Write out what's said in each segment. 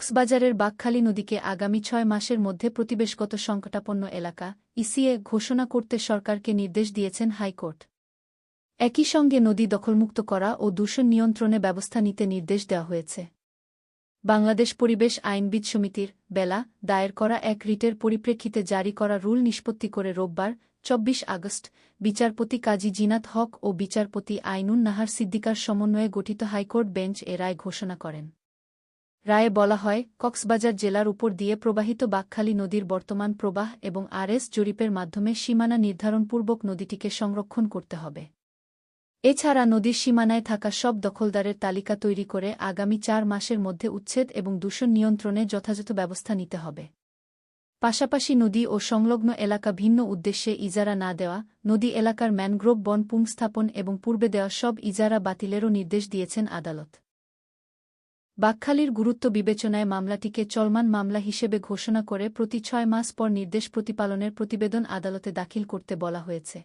কক্সবাজারের বাঘখালী নদীকে আগামী ছয় মাসের মধ্যে প্রতিবেশগত সংকটাপন্ন এলাকা, ইসিএ ঘোষণা করতে সরকারকে নির্দেশ দিয়েছেন হাইকোর্ট। একই সঙ্গে নদী দখলমুক্ত করা ও দূষণ নিয়ন্ত্রণে ব্যবস্থা নিতে নির্দেশ দেওয়া হয়েছে। বাংলাদেশ পরিবেশ আইনবিদ সমিতির বেলা দায়ের করা এক রিটের পরিপ্রেক্ষিতে জারি করা রুল নিষ্পত্তি করে রোববার, চব্বিশ আগস্ট, বিচারপতি কাজী জিনাত হক ও বিচারপতি আইনুন নাহার সিদ্দিকার সমন্বয়ে গঠিত হাইকোর্ট বেঞ্চ এ রায় ঘোষণা করেন। রায়ে বলা হয়, কক্সবাজার জেলার উপর দিয়ে প্রবাহিত বাকখালী নদীর বর্তমান প্রবাহ এবং আরএস জরিপের মাধ্যমে সীমানা নির্ধারণপূর্বক নদীটিকে সংরক্ষণ করতে হবে। এছাড়া নদীর সীমানায় থাকা সব দখলদারের তালিকা তৈরি করে আগামী চার মাসের মধ্যে উচ্ছেদ এবং দূষণ নিয়ন্ত্রণে যথাযথ ব্যবস্থা নিতে হবে। পাশাপাশি নদী ও সংলগ্ন এলাকা ভিন্ন উদ্দেশ্যে ইজারা না দেওয়া, নদী এলাকার ম্যানগ্রোভ বন পুংস্থাপন এবং পূর্বে দেওয়া সব ইজারা বাতিলেরও নির্দেশ দিয়েছেন আদালত। বাকখালীর গুরুত্ব বিবেচনায় মামলাটিকে চলমান মামলা হিসেবে ঘোষণা করে প্রতি ছয় মাস পর নির্দেশ প্রতিপালনের প্রতিবেদন আদালতে দাখিল করতে বলা হয়েছে।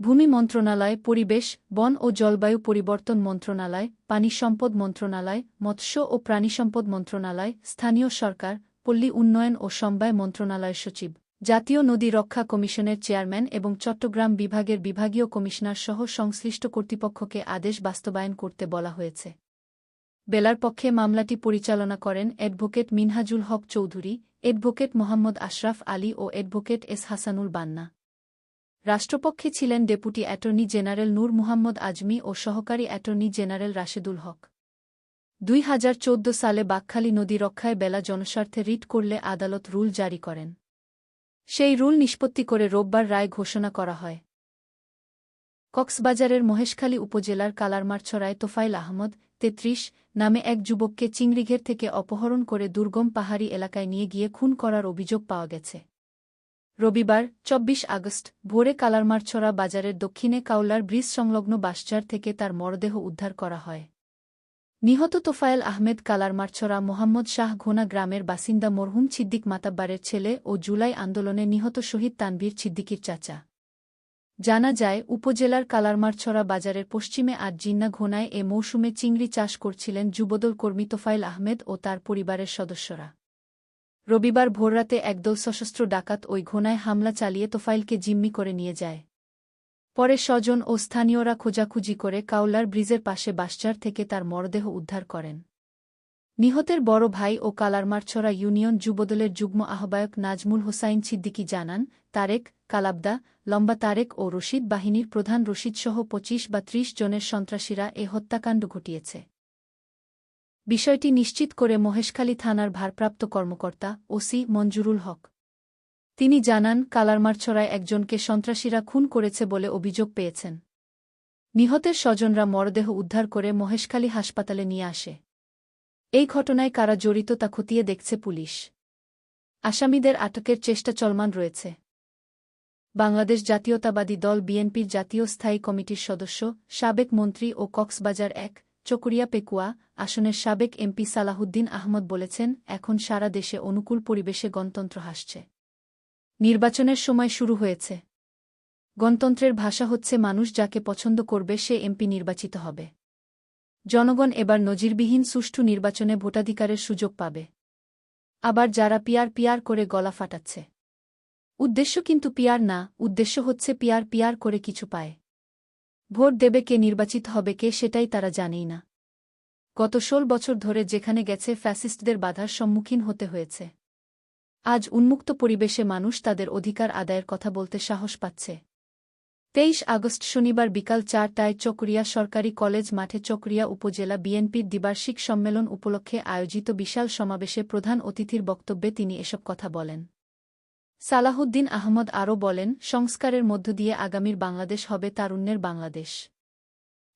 ভূমি মন্ত্রণালয়, পরিবেশ, বন ও জলবায়ু পরিবর্তন মন্ত্রণালয়, পানি সম্পদ মন্ত্রণালয়, মৎস্য ও প্রাণিসম্পদ মন্ত্রণালয়, স্থানীয় সরকার, পল্লী উন্নয়ন ও সমবায় মন্ত্রণালয় সচিব, জাতীয় নদী রক্ষা কমিশনের চেয়ারম্যান এবং চট্টগ্রাম বিভাগের বিভাগীয় কমিশনার সহ সংশ্লিষ্ট কর্তৃপক্ষকে আদেশ বাস্তবায়ন করতে বলা হয়েছে। বেলার পক্ষে মামলাটি পরিচালনা করেন অ্যাডভোকেট মিনহাজুল হক চৌধুরী, অ্যাডভোকেট মোহাম্মদ আশরাফ আলী ও অ্যাডভোকেট এস হাসানুল বান্না। রাষ্ট্রপক্ষে ছিলেন deputy attorney general Nur Muhammad Azmi ও সহকারী অ্যাটর্নি জেনারেল রাশেদুল হক। দুই হাজার চোদ্দ সালে বাকখালী নদী রক্ষায় বেলা জনস্বার্থে রিট করলে আদালত রুল জারি করেন। সেই রুল নিষ্পত্তি করে রোববার রায় ঘোষণা করা হয়। কক্সবাজারের মহেশখালী উপজেলার কালারমারছড়ায় তোফাইল আহমদ, তেত্রিশ, নামে এক যুবককে চিংড়িঘের থেকে অপহরণ করে দুর্গম পাহাড়ি এলাকায় নিয়ে গিয়ে খুন করার অভিযোগ পাওয়া গেছে। রবিবার, চব্বিশ আগস্ট, ভোরে কালারমারছড়া বাজারের দক্ষিণে কাউলার ব্রিজ সংলগ্ন বাসচার থেকে তার মরদেহ উদ্ধার করা হয়। নিহত তোফায়েল আহমেদ কালারমারছড়া মোহাম্মদ শাহ ঘোনা গ্রামের বাসিন্দা মরহুম ছিদ্দিক মাতাব্বারের ছেলে ও জুলাই আন্দোলনে নিহত শহীদ তানভীর ছিদ্দিকির চাচা। জানা যায়, উপজেলার কালারমারছড়া বাজারের পশ্চিমে আট জিন্না ঘোনায় এ মৌসুমে চিংড়ি চাষ করছিলেন যুবদল কর্মী তোফাইল আহমেদ ও তার পরিবারের সদস্যরা। রবিবার ভোররাতে একদল সশস্ত্র ডাকাত ওই ঘোনায় হামলা চালিয়ে তোফাইলকে জিম্মি করে নিয়ে যায়। পরে স্বজন ও স্থানীয়রা খোঁজাখুঁজি করে কাউলার ব্রিজের পাশে বাসচার থেকে তার মরদেহ উদ্ধার করেন। নিহতের বড় ভাই ও কালারমারছড়া ইউনিয়ন যুবদলের যুগ্ম আহ্বায়ক নাজমুল হোসাইন ছিদ্দিকি জানান, তারেক, কালাবদা, লম্বা তারেক ও রশিদ বাহিনীর প্রধান রশিদসহ পঁচিশ বা ত্রিশ জনের সন্ত্রাসীরা এ হত্যাকাণ্ড ঘটিয়েছে। বিষয়টি নিশ্চিত করে মহেশখালী থানার ভারপ্রাপ্ত কর্মকর্তা ওসি মঞ্জুরুল হক। তিনি জানান, কালারমারছড়ায় একজনকে সন্ত্রাসীরা খুন করেছে বলে অভিযোগ পেয়েছেন। নিহতের স্বজনরা মরদেহ উদ্ধার করে মহেশখালী হাসপাতালে নিয়ে আসে। এই ঘটনায় কারা জড়িত তা খতিয়ে দেখছে পুলিশ। আসামিদের আটকের চেষ্টা চলমান রয়েছে। বাংলাদেশ জাতীয়তাবাদী দল বিএনপির জাতীয় স্থায়ী কমিটির সদস্য, সাবেক মন্ত্রী ও কক্সবাজার এক, চকরিয়া পেকুয়া, আসনের সাবেক এমপি সালাহুদ্দিন আহমদ বলেছেন, এখন সারা দেশে অনুকূল পরিবেশে গণতন্ত্র হাসছে। নির্বাচনের সময় শুরু হয়েছে। গণতন্ত্রের ভাষা হচ্ছে মানুষ যাকে পছন্দ করবে সে এমপি নির্বাচিত হবে। জনগণ এবার নজিরবিহীন সুষ্ঠু নির্বাচনে ভোটাধিকারের সুযোগ পাবে। আবার যারা পিয়ার পিয়ার করে গলা ফাটাচ্ছে। উদ্দেশ্য কিন্তু পিয়ার না, উদ্দেশ্য হচ্ছে পিয়ার পিয়ার করে কিছু পায়। ভোট দেবে কে নির্বাচিত হবে কে সেটাই তারা জানেই না। গত ষোল বছর ধরে যেখানে গেছে ফ্যাসিস্টদের বাধার সম্মুখীন হতে হয়েছে। আজ উন্মুক্ত পরিবেশে মানুষ তাদের অধিকার আদায়ের কথা বলতে সাহস পাচ্ছে। তেইশ আগস্ট শনিবার বিকাল চারটায় চকরিয়া সরকারি কলেজ মাঠে চকরিয়া উপজেলা বিএনপির দ্বিবার্ষিক সম্মেলন উপলক্ষে আয়োজিত বিশাল সমাবেশে প্রধান অতিথির বক্তব্যে তিনি এসব কথা বলেন। সালাহুদ্দিন আহমদ আরও বলেন, সংস্কারের মধ্য দিয়ে আগামীর বাংলাদেশ হবে তারুণ্যের বাংলাদেশ।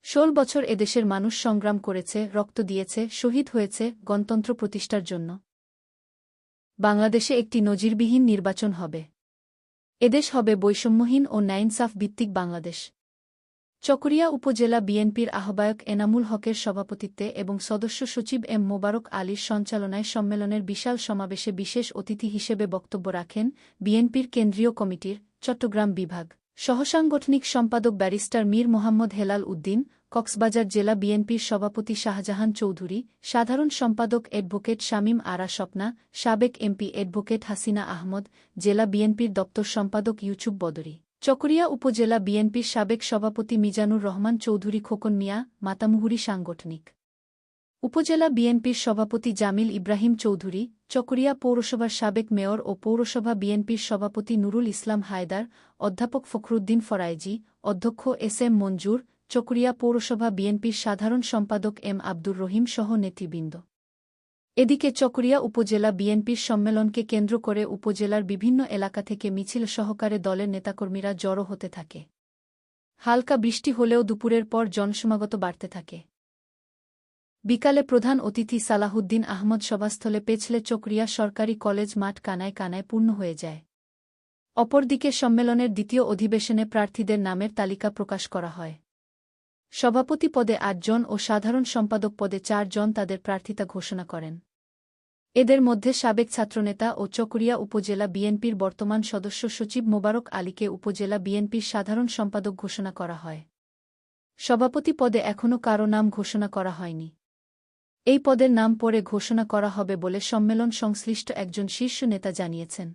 ষোল বছর এদেশের মানুষ সংগ্রাম করেছে, রক্ত দিয়েছে, শহীদ হয়েছে গণতন্ত্র প্রতিষ্ঠার জন্য। বাংলাদেশে একটি নজিরবিহীন নির্বাচন হবে। এদেশ হবে বৈষম্যহীন ও ন্যাইনসাফ ভিত্তিক বাংলাদেশ। চকরিয়া উপজেলা বিএনপির আহ্বায়ক এনামুল হকের সভাপতিত্বে এবং সদস্য সচিব এম মোবারক আলীর সঞ্চালনায় সম্মেলনের বিশাল সমাবেশে বিশেষ অতিথি হিসেবে বক্তব্য রাখেন বিএনপির কেন্দ্রীয় কমিটির চট্টগ্রাম বিভাগ। সহসাংগঠনিক সম্পাদক ব্যারিস্টার মীর মোহাম্মদ হেলাল উদ্দিন কক্সবাজার জেলা বিএনপির সভাপতি শাহজাহান চৌধুরী, সাধারণ সম্পাদক অ্যাডভোকেট শামীম আরা স্বপ্না, সাবেক এমপি অ্যাডভোকেট হাসিনা আহমদ, জেলা বিএনপির দপ্তর সম্পাদক ইউচুব বদরী। চকরিয়া উপজেলা বিএনপির সাবেক সভাপতি মিজানুর রহমান চৌধুরী খোকন মিয়া, মাতামুহুরি সাংগঠনিক। উপজেলা বিএনপির সভাপতি জামিল ইব্রাহিম চৌধুরী, চকরিয়া পৌরসভার সাবেক মেয়র ও পৌরসভা বিএনপির সভাপতি নুরুল ইসলাম হায়দার, অধ্যাপক ফখরুদ্দিন ফরাইজি, অধ্যক্ষ এস এম মঞ্জুর চকরিয়া পৌরসভা বিএনপির সাধারণ সম্পাদক এম আব্দুর রহিম সহ নেতৃবৃন্দ। এদিকে চকরিয়া উপজেলা বিএনপির সম্মেলনকে কেন্দ্র করে উপজেলার বিভিন্ন এলাকা থেকে মিছিল সহকারে দলের নেতাকর্মীরা জড়ো হতে থাকে। হালকা বৃষ্টি হলেও দুপুরের পর জনসমাগত বাড়তে থাকে। বিকালে প্রধান অতিথি সালাহুদ্দিন আহমদ সভাস্থলে পেছলে চকরিয়া সরকারি কলেজ মাঠ কানায় কানায় পূর্ণ হয়ে যায়। অপরদিকে সম্মেলনের দ্বিতীয় অধিবেশনে প্রার্থীদের নামের তালিকা প্রকাশ করা হয়। সভাপতি পদে আটজন ও সাধারণ সম্পাদক পদে চারজন তাদের প্রার্থিতা ঘোষণা করেন। এদের মধ্যে সাবেক ছাত্রনেতা ও চকরিয়া উপজেলা বিএনপির বর্তমান সদস্য সচিব মোবারক আলীকে উপজেলা বিএনপির সাধারণ সম্পাদক ঘোষণা করা হয়। সভাপতি পদে এখনও কারও নাম ঘোষণা করা হয়নি। এই পদের নাম পরে ঘোষণা করা হবে বলে সম্মেলন সংশ্লিষ্ট একজন শীর্ষ নেতা জানিয়েছেন।